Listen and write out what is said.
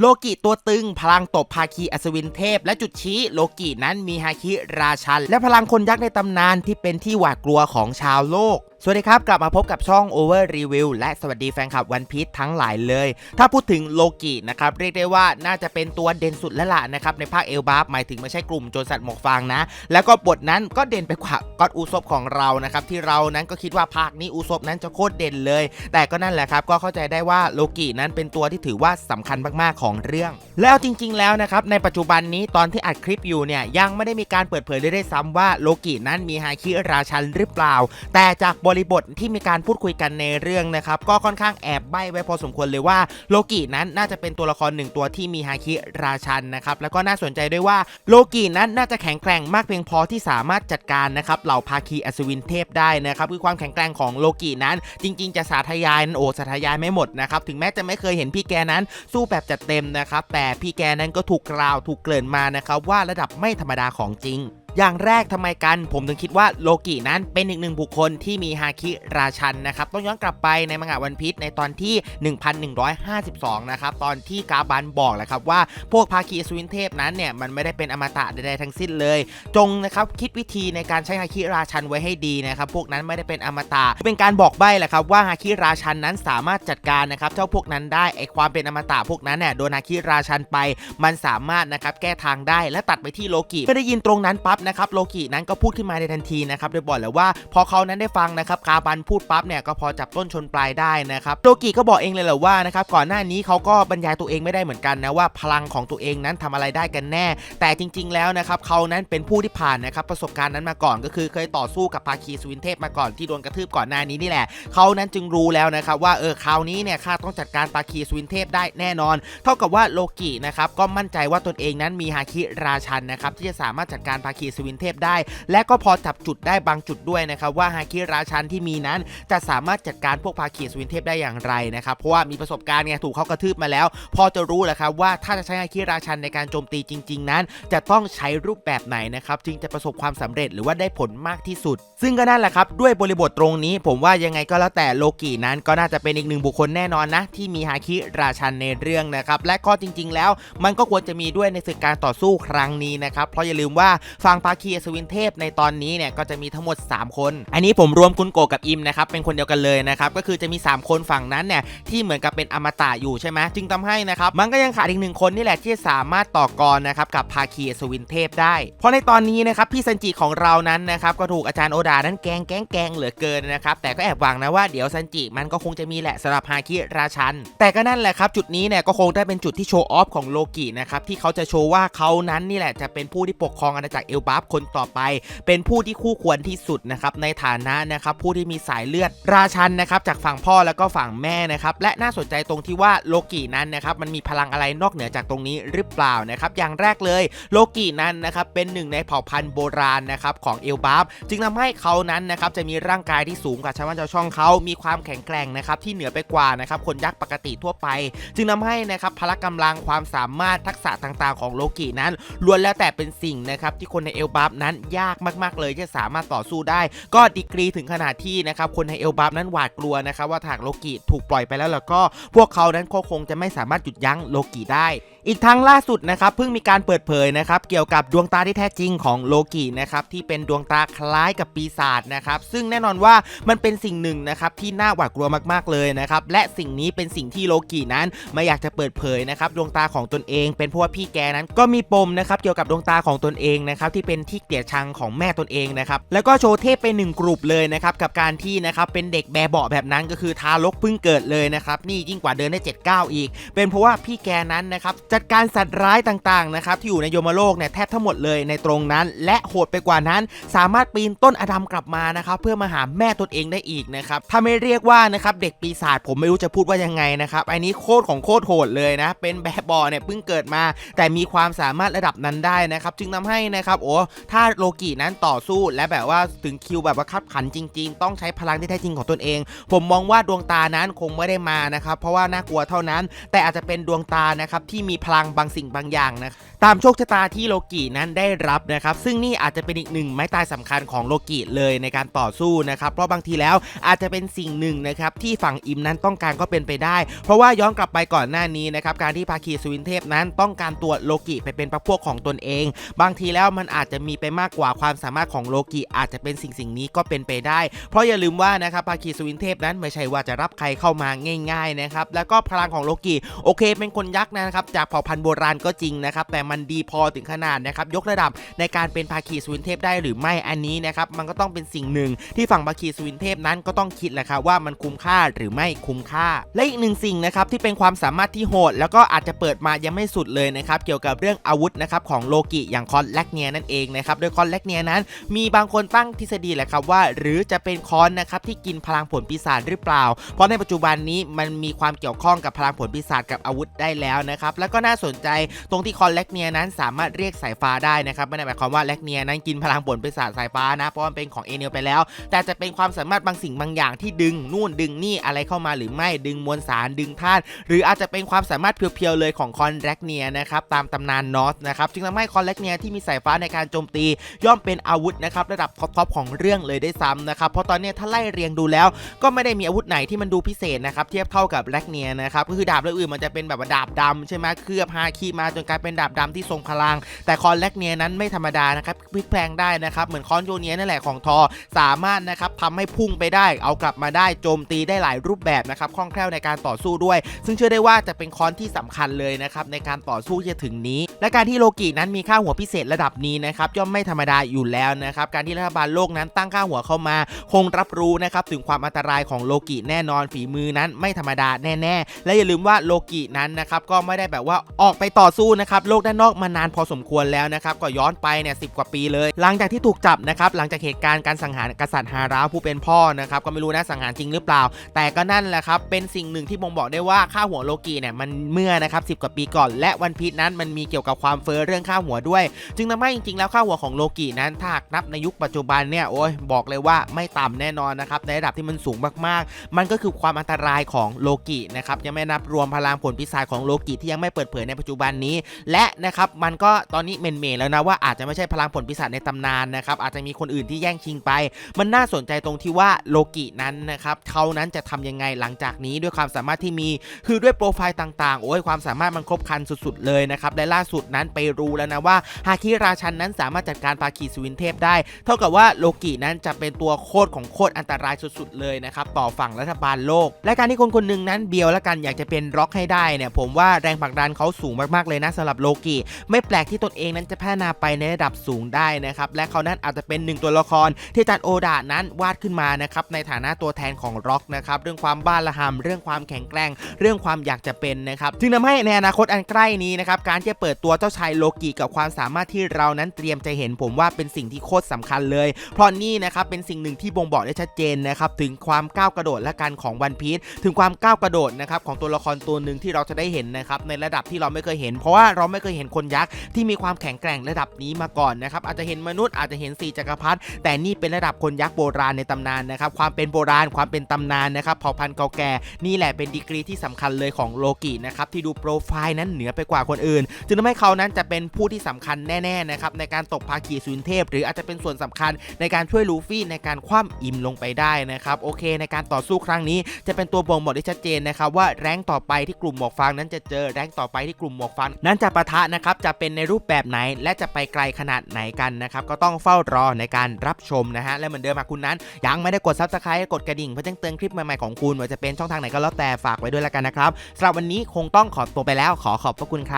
โลกิตัวตึง พลังตบภาคีอัศวินเทพ และจุดชี้โลกินั้นมีฮาคิราชัน และพลังคนยักษ์ในตำนานที่เป็นที่หวาดกลัวของชาวโลกสวัสดีครับ กลับมาพบกับช่อง Over Review และสวัสดีแฟนคลับวันพี e ทั้งหลายเลย ถ้าพูดถึงโลกินะครับ เรียกได้ว่าน่าจะเป็นตัวเด่นสุดแล้วล่ะนะครับ ในภาคเอลบาร์หมายถึงไม่ใช่กลุ่มโจรสัตว์หมวกฟางนะ แล้วก็บทนั้นก็เด่นไปกว่าก็อดอูซบของเรานะครับ ที่เรานั้นก็คิดว่าภาคนี้อูซบนั้นจะโคตรเด่นเลย แต่ก็นั่นแหละครับ ก็เข้าใจได้ว่าโลกินั้นเป็นตัวที่ถือว่าสำคัญมากๆของเรื่อง แล้วจริง ๆ แล้วนะครับในปัจจุบันนี้ตอนที่อัดคลิปอยู่เนี่ยยังไม่ได้มีการเปิดเผยเลยได้ซ้ำว่าโลกินั้นมีฮาคิราชันหรือเปล่า แต่จากบริบทที่มีการพูดคุยกันในเรื่องนะครับก็ค่อนข้างแอบใบ้ไว้พอสมควรเลยว่าโลกินั้นน่าจะเป็นตัวละครหนึ่งตัวที่มีฮาคิราชันนะครับแล้วก็น่าสนใจด้วยว่าโลกินั้นน่าจะแข็งแกร่งมากเพียงพอที่สามารถจัดการนะครับเหล่าภาคีอัศวินเทพได้นะครับคือความแข็งแกร่งของโลกินั้น จริง ๆ จะสาธยายนโอสาธยายไม่หมดนะครับถึงแม้จะไม่เคยเห็นพี่แกนั้นสู้แบบจัดเต็มนะครับแต่พี่แกนั้นก็ถูกกล่าวถูกเกริ่นมานะครับว่าระดับไม่ธรรมดาของจริง อย่างแรกทำไมกัน ผมถึงคิดว่าโลกินั้นเป็นอีกหนึ่งบุคคลที่มีฮาคิราชันนะครับ ต้องย้อนกลับไปในมังงะวันพีชในตอนที่ 1152 นะครับ ตอนที่กาบันบอกแหละครับว่าพวกภาคีสวินเทพนั้นเนี่ย มันไม่ได้เป็นอมตะใดๆทั้งสิ้นเลย จงนะครับคิดวิธีในการใช้ฮาคิราชันไว้ให้ดีนะครับ พวกนั้นไม่ได้เป็นอมตะ เป็นการบอกใบ้แหละครับว่าฮาคิราชันนั้นสามารถจัดการนะครับเจ้าพวกนั้นได้ไอความเป็นอมตะพวกนั้นเนี่ยโดนฮาคิราชันไป มันสามารถนะครับแก้ทางได้และตัดไปที่โลกิก็ได้ยินตรงนั้นปั๊บนะครับโลกินั้นก็พูดขึ้นมาในทันทีนะครับโดยบอกเลยว่าพอเขานั้นได้ฟังนะครับกาบันพูดปั๊บเนี่ยก็พอจับต้นชนปลายได้นะครับโลกิก็บอกเองเลยแหละว่านะครับก่อนหน้านี้เขาก็บรรยายตัวเองไม่ได้เหมือนกันนะว่าพลังของตัวเองนั้นทำอะไรได้กันแน่ แต่จริง ๆ แล้วนะครับเขานั้นเป็นผู้ที่ผ่านนะครับประสบการณ์นั้นมาก่อนก็คือเคยต่อสู้กับภาคีสวินเทพมาก่อนที่โดนกระทืบก่อนหน้านี้นี่แหละเขานั้นจึงรู้แล้วนะครับว่าเออคราวนี้เนี่ยข้าต้องจัดการภาคีสวินเทพได้แน่นอน เท่ากับว่าโลกินะครับก็มั่นใจว่าตนเองนั้นมีฮาคิราชันนะครับที่จะสามารถจัดการภาคีสวินเทพได้ และก็พอจับจุดได้บางจุดด้วยนะครับว่าฮาคิราชันที่มีนั้นจะสามารถจัดการพวกภาคีสวินเทพได้อย่างไรนะครับเพราะว่ามีประสบการณ์ไงถูกเขากระทืบมาแล้ว พอจะรู้แหละครับว่าถ้าจะใช้ฮาคิราชันในการโจมตีจริง ๆ นั้น จะต้องใช้รูปแบบไหนนะครับจึงจะประสบความสำเร็จหรือว่าได้ผลมากที่สุด ซึ่งก็นั่นแหละครับด้วยบริบทตรงนี้ ผมว่ายังไงก็แล้วแต่โลกินั้นก็น่าจะเป็นอีกหนึ่งบุคคลแน่นอนนะที่มีฮาคิราชันในเรื่องนะครับและก็จริง ๆ แล้ว มันก็ควรจะมีด้วยในศึกการต่อสู้ครั้งนี้นะครับเพราะอย่าลืมว่าฝั่งภาคีอัศวินเทพในตอนนี้เนี่ยก็จะมีทั้งหมด 3 คน อันนี้ผมรวมคุณโกกับอิมนะครับเป็นคนเดียวกันเลยนะครับก็คือจะมี 3 คนฝั่งนั้นเนี่ยที่เหมือนกับเป็นอมตะอยู่ใช่ไหมจึงทำให้นะครับมันก็ยังขาดอีกหนึ่งคนนี่แหละที่สามารถต่อกรนะครับกับภาคีอัศวินเทพได้ เพราะในตอนนี้นะครับพี่ซันจิของเรานั้นนะครับก็ถูกอาจารย์โอดานั้นแกงแกงแกงเหลือเกินนะครับแต่ก็แอบหวังนะว่าเดี๋ยวซันจิมันก็คงจะมีแหละสำหรับฮาคิราชัน แต่ก็นั่นแหละครับจุดนี้เนี่ยก็คงได้เป็นจุดที่โชว์ออฟของโลกินะครับที่เขาจะโชว์ว่าเขานั้นนี่แหละจะเป็นผู้ที่ปกครองอาณาจักรเอลบัฟคนต่อไป เป็นผู้ที่คู่ควรที่สุดนะครับในฐานะนะครับผู้ที่มีสายเลือดราชันนะครับจากฝั่งพ่อแล้วก็ฝั่งแม่นะครับและน่าสนใจตรงที่ว่าโลกินั้นนะครับมันมีพลังอะไรนอกเหนือจากตรงนี้หรือเปล่านะครับอย่างแรกเลยโลกินั้นนะครับเป็นหนึ่งในเผ่าพันธุ์โบราณนะครับของเอลบัฟจึงทำให้เขานั้นนะครับจะมีร่างกายที่สูงกว่าชาวบ้านชาวช่องเขามีความแข็งแกร่งนะครับที่เหนือไปกว่านะครับคนยักษ์ปกติทั่วไป จึงทำให้นะครับพละกำลังความสามารถทักษะต่างๆ ของโลกินั้นล้วนแล้วแต่เป็นสิ่งนะครับที่คนในเอเอลบัฟนั้นยากมาก ๆ เลยที่สามารถต่อสู้ได้ ก็ดีกรีถึงขนาดที่นะครับคนในเอลบัฟนั้นหวาดกลัวนะครับว่าถากโลกิถูกปล่อยไปแล้วแล้วก็พวกเขานั้นก็คงจะไม่สามารถหยุดยั้งโลกิได้อีกทั้งล่าสุดนะครับเพิ่งมีการเปิดเผยนะครับเกี่ยวกับดวงตาที่แท้จริงของโลกินะครับที่เป็นดวงตาคล้ายกับปีศาจนะครับซึ่งแน่นอนว่ามันเป็นสิ่งหนึ่งนะครับที่น่าหวาดกลัวมากๆเลยนะครับและสิ่งนี้เป็นสิ่งที่โลกินั้นไม่อยากจะเปิดเผยนะครับดวงตาของตนเอง เป็นเพราะว่าพี่แกนั้นก็มีปมนะครับเกี่ยวกับดวงตาของตนเองนะครับที่เป็นที่เกลียดชังของแม่ตนเองนะครับแล้วก็โชว์เทพไปหนึ่งกลุ่มเลยนะครับกับการที่นะครับเป็นเด็กแบเบาะแบบนั้นก็คือทารกเพิ่งเกิดเลยนะครับนี่ยิ่งกว่าเดินได้7ก้าวอีก เป็นเพราะว่าพี่แกนั้นนะครับจัดการสัตว์ร้ายต่างๆนะครับที่อยู่ในโยมโลกเนี่ยแทบทั้งหมดเลยในตรงนั้น และโหดไปกว่านั้น สามารถปีนต้นอดัมกลับมานะครับเพื่อมาหาแม่ตนเองได้อีกนะครับถ้าไม่เรียกว่านะครับเด็กปีศาจผมไม่รู้จะพูดว่ายังไงนะครับอันนี้โคตรของโคตรโหดเลยนะเป็นแบบบอเนี่ยเพิ่งเกิดมา แต่มีความสามารถระดับนั้นได้นะครับจึงทำให้นะครับโอ้ถ้าโลกินั้นต่อสู้และแบบว่าถึงคิวแบบว่าคับขันจริง ๆ ต้องใช้พลังที่แท้จริงของตนเอง ผมมองว่าดวงตานั้นคงไม่ได้มานะครับเพราะว่าน่ากลัวเท่านั้น แต่อาจจะเป็นดวงตานะครับที่มีพลังบางสิ่งบางอย่างนะตามโชคชะตาที่โลกินั้นได้รับนะครับ ซึ่งนี่อาจจะเป็นอีกหนึ่งไม้ตายสำคัญของโลกิเลยในการต่อสู้นะครับ เพราะบางทีแล้วอาจจะเป็นสิ่งหนึ่งนะครับที่ฝั่งอิมนั้นต้องการก็เป็นไปได้ เพราะว่าย้อนกลับไปก่อนหน้านี้นะครับการที่ภาคีสวินเทพนั้นต้องการตัวโลกิไปเป็นพรรคพวกของตนเอง บางทีแล้วมันอาจจะมีไปมากกว่าความสามารถของโลกิอาจจะเป็นสิ่งสิ่งนี้ก็เป็นไปได้ เพราะอย่าลืมว่านะครับภาคีสวินเทพนั้นไม่ใช่ว่าจะรับใครเข้ามาง่ายๆนะครับแล้วก็พลังของโลกิโอเค เป็นคนยักษ์นะครับจากเผ่าพันธุ์โบราณก็จริงนะครับแต่มันดีพอถึงขนาดนะครับยกระดับในการเป็นภาคีสวินเทพได้หรือไม่อันนี้นะครับมันก็ต้องเป็นสิ่งหนึ่งที่ฝั่งภาคีสวินเทพนั้นก็ต้องคิดแหละครับว่ามันคุ้มค่าหรือไม่คุ้มค่า และอีกหนึ่งสิ่งนะครับที่เป็นความสามารถที่โหด แล้วก็อาจจะเปิดมายังไม่สุดเลยนะครับเกี่ยวกับเรื่องอาวุธนะครับของโลกิอย่างคอนแลกเนียนั่นเองนะครับโดยคอนแลกเนียนั้น มีบางคนตั้งทฤษฎีแหละครับว่า หรือจะเป็นคอนนะครับที่กินพลังผลปีศาจหรือเปล่า เพราะในปัจจุบันนี้มันมีความเกี่ยวข้องกับพลังผลปีศาจกับอาวุธได้แล้วนะครับแล้วก็ก็น่าสนใจตรงที่คอนแลกเนียนั้นสามารถเรียกสายฟ้าได้นะครับไม่ได้หมายความว่าแลกเนียนั้นกินพลังผลปีศาจสายฟ้านะเพราะมันเป็นของเอเนียไปแล้ว แต่จะเป็นความสามารถบางสิ่งบางอย่างที่ดึงนู่นดึงนี่อะไรเข้ามาหรือไม่ดึงมวลสารดึงธาตุหรืออาจจะเป็นความสามารถเพียวๆเลยของคอนแลกเนียนะครับตามตำนานนอสนะครับจึงทำให้คอนแลกเนียที่มีสายฟ้าในการโจมตี ย่อมเป็นอาวุธนะครับระดับท็อปๆของเรื่องเลยได้ซ้ำนะครับเพราะตอนนี้ถ้าไล่เรียงดูแล้ว ก็ไม่ได้มีอาวุธไหนที่มันดูพิเศษนะครับเทียบเท่ากับแลกเนียนะครับก็คือดาบเรื่องอื่นมันจะเป็นแบบดาบดำใช่ไหมเคลือบฮาคีมาจนกลายเป็นดาบดำที่ทรงพลัง แต่คอนแลกเนียนั้นไม่ธรรมดานะครับพลิกแพลงได้นะครับ เหมือนคอนโยเนียนั่นแหละของทอ สามารถนะครับทำให้พุ่งไปได้ เอากลับมาได้โจมตีได้หลายรูปแบบนะครับคล่องแคล่วในการต่อสู้ด้วย ซึ่งเชื่อได้ว่าจะเป็นคอนที่สำคัญเลยนะครับในการต่อสู้ที่จะถึงนี้ และการที่โลกินั้นมีค่าหัวพิเศษระดับนี้นะครับย่อมไม่ธรรมดาอยู่แล้วนะครับการที่รัฐบาลโลกนั้นตั้งค่าหัวเข้ามา คงรับรู้นะครับถึงความอันตรายของโลกิแน่นอนฝีมือนั้นไม่ธรรมดาแน่ ๆ และอย่าลืมว่าโลกินั้นนะครับก็ไม่ได้แบบว่าออกไปต่อสู้นะครับโลกด้านนอกมานานพอสมควรแล้วนะครับก็ย้อนไปเนี่ยสิกว่าปีเลย หลังจากที่ถูกจับนะครับหลังจากเหตุการณ์การสังหารกษัตริย์ฮาราผู้เป็นพ่อนะครับก็ไม่รู้นะสังหารจริงหรือเปล่า แต่ก็นั่นแหละครับเป็นสิ่งหนึ่งที่บ่งบอกได้ว่าค่าหัวโลกิเนี่ยมันเมื่อนะครับสิกว่าปีก่อน และวันพีชนั้นมันมีเกี่ยวกับความเฟ้อเรื่องค่าหัวด้วย จึงทำให้จริงๆแล้วค่าหัวของโลกินั้นถ้าหากนับในยุคปัจจุบันเนี่ยโอ้ยบอกเลยว่าไม่ต่ำแน่นอนนะครับในระดับที่มันสูงมากๆ มันก็คือความอันตรายของโลกินะครับยังไม่นับรวมพลังผลพิศาจของโลกิที่ยังไม่เปิดเผยในปัจจุบันนี้ และนะครับมันก็ตอนนี้เมนเมนๆแล้วนะว่าอาจจะไม่ใช่พลังผลพิศาจในตำนานนะครับอาจจะมีคนอื่นที่แย่งชิงไป มันน่าสนใจตรงที่ว่าโลกินั้นนะครับเขานั้นจะทำยังไงหลังจากนี้ด้วยความสามารถที่มี คือด้วยโปรไฟล์ต่างๆโอ้ยความสามารถมันครบครันสุดๆเลยนะครับและล่าสุดนั้นไปรู้แล้วนะว่าฮาคิราชันนั้นสามารถจัดการภาคีสวินเทพได้ เท่ากับว่าโลกินั้นจะเป็นตัวโคตรของโคตรอันตรายสุดๆเลยนะครับต่อฝั่งรัฐบาลโลก และการที่คนคนหนึ่งนั้นเบียวและกันอยากจะเป็นร็อกให้ได้เนี่ยผมว่าแรงผลักดันเขาสูงมากๆเลยนะสำหรับโลกิไม่แปลกที่ตนเองนั้นจะพัฒนาไปในระดับสูงได้นะครับและเขานั้นอาจจะเป็นหนึ่งตัวละครที่อาจารย์โอดานั้นวาดขึ้นมานะครับในฐานะตัวแทนของร็อกนะครับเรื่องความบ้าระหำเรื่องความแข็งแกร่ง เรื่องความอยากจะเป็นนะครับจึงทำให้ในอนาคตอันใกล้นี้นะครับการที่จะเปิดตัวเจ้าชายโลกิกับความสามารถที่เรานั้นเตรียมจะเห็นผมว่าเป็นสิ่งที่โคตรสำคัญเลย เพราะนี่นะครับเป็นสิ่งหนึ่งที่บ่งบอกได้ชัดเจนนะครับถึงความก้าวกระโดดและการของวันพีชถึงความก้าวกระโดดนะครับของตัวละครตัวหนึ่งที่เราจะได้เห็นนะครับในระดับที่เราไม่เคยเห็น เพราะว่าเราไม่เคยเห็นคนยักษ์ที่มีความแข็งแกร่งระดับนี้มาก่อนนะครับอาจจะเห็นมนุษย์อาจจะเห็นสี่จักรพรรดิแต่นี่เป็นระดับคนยักษ์โบราณในตำนานนะครับความเป็นโบราณความเป็นตำนานนะครับเผ่าพันธุ์เก่าแก่นี่แหละเป็นดีกรีที่สำคัญเลยของโลกินะครับที่ดูโปรไฟล์นั้นเหนือไปกว่าคนอื่น จึงทำให้เขานั้นจะเป็นผู้ที่สำคัญแน่ๆนะครับในการตกภาคีสุนเทพ หรืออาจจะเป็นส่วนสำคัญในการช่วยลูฟี่ในการคว่ำอิมลงไปได้นะครับโอเค ในการต่อสู้ครั้งนี้จะเป็นตัวบ่งบอกได้ชัดเจนนะครับว่าแรงต่อไปที่กลุ่มหมวกฟางนั้นจะเจอแรงต่อไปที่กลุ่มหมวกฟัน นั้นจะปะทะนะครับจะเป็นในรูปแบบไหน และจะไปไกลขนาดไหนกันนะครับก็ต้องเฝ้ารอในการรับชมนะฮะและเหมือนเดิมหากคุณนั้น ยังไม่ได้กด subscribe กดกระดิ่งเพื่อแจ้งเตือนคลิปใหม่ๆของคุณว่าจะเป็นช่องทางไหนก็แล้วแต่ฝากไว้ด้วยแล้วกันนะครับสำหรับวันนี้คงต้องขอตัวไปแล้วขอขอบพระคุณครับ